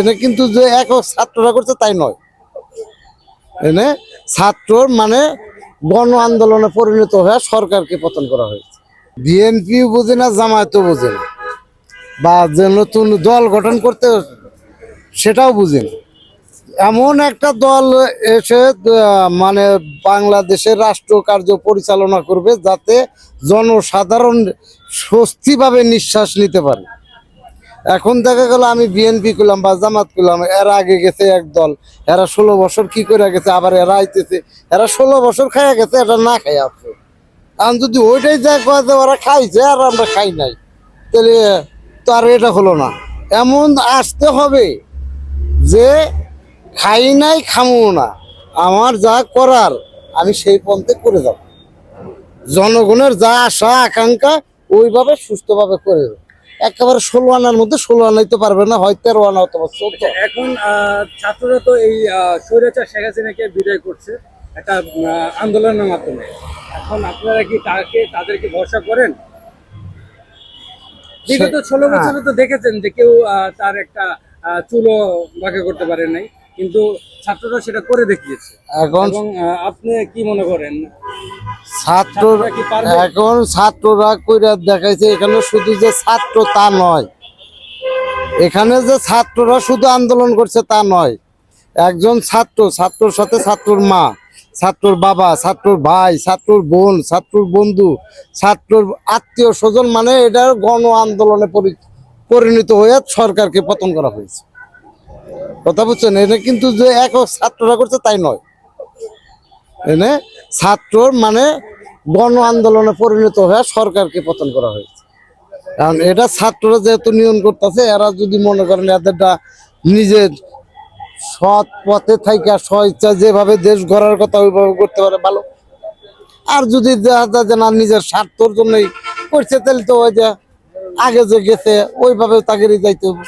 এটা কিন্তু যে একক ছাত্ররা করছে তাই নয়। এনে ছাত্রর মানে গণ আন্দোলনে পরিণত হয়ে সরকারকে পতন করা হয়েছে। বিএনপি বোঝে না, জামায়াতও বোঝে না। বা যে নতুন দল গঠন করতে সেটাও বুঝে না। এমন একটা দল এসে মানে বাংলাদেশের রাষ্ট্র কার্য পরিচালনা করবে যাতে জনসাধারণ স্বস্তিভাবে নিঃশ্বাস নিতে পারে। এখন দেখা গেল আমি বিএনপি করলাম বা জামাত করলাম, এরা আগে গেছে এক দল, এরা ষোলো বছর কি করে গেছে, আবার এরা আইতেছে, এরা ষোলো বছর খাইয়া গেছে, এটা না খাই আছে। এখন যদি ওইটাই যা কথা ওরা খাইছে, আর আমরা খাই নাই। তাহলে তো আর এটা হলো না। এমন আসতে হবে যে খাই নাই, খামো না। আমার যা করার, আমি সেই পন্থে করে যাব। জনগণের যা আশা, আকাঙ্ক্ষা, ওইভাবে সুস্থভাবে করে দেবো একেবারে ষোলো আনার মধ্যে ষোলো আনাইতে পারবে না হয় তেরো আনা অথবা চোদ্দ এখন ছাত্ররা তো এই স্বৈরাচার শেখ হাসিনাকে বিদায় করছে একটা আন্দোলনের মাধ্যমে। এখন আপনারা কি তাকে তাদেরকে ভরসা করেন? বিগত ষোলো বছরে তো দেখেছেন যে কেউ তার একটা চুলো বাঁকা করতে পারে নাই। কিন্তু ছাত্ররা সেটা করে দেখিয়েছে। এখন আপনি কি মনে করেন? ছাত্র? এখন ছাত্ররা কইরা দেখাইছে এখানে শুধু যে ছাত্র তা নয়। এখানে যে ছাত্ররা শুধু আন্দোলন করছে তা নয়। একজন ছাত্র ছাত্রর সাথে ছাত্রর মা ছাত্রর বাবা ছাত্রর ভাই ছাত্রর বোন ছাত্রর বন্ধু ছাত্রর আত্মীয় স্বজন মানে এটা গণ আন্দোলনে পরি- পরিণত হয়ে সরকারকে পতন করা হয়েছে। কথা বুঝছেন? এটা কিন্তু যে একক ছাত্ররা করছে তাই নয়। এনে ছাত্রর মানে গণ আন্দোলনে পরিণত হয়ে সরকারকে পতন করা হয়েছে। কারণ এটা ছাত্ররা যেহেতু নিয়ম করতেছে, এরা যদি মনে করেন এদেরটা নিজের সৎ পথে থাইকা স্বেচ্ছা যেভাবে দেশ গড়ার কথা ওইভাবে করতে পারে, ভালো। আর যদি দেখা যায় যে না, নিজের স্বার্থর জন্যই করছে, তাহলে তো ওই যে আগে যে গেছে ওইভাবে তাকে যাইতে হবে।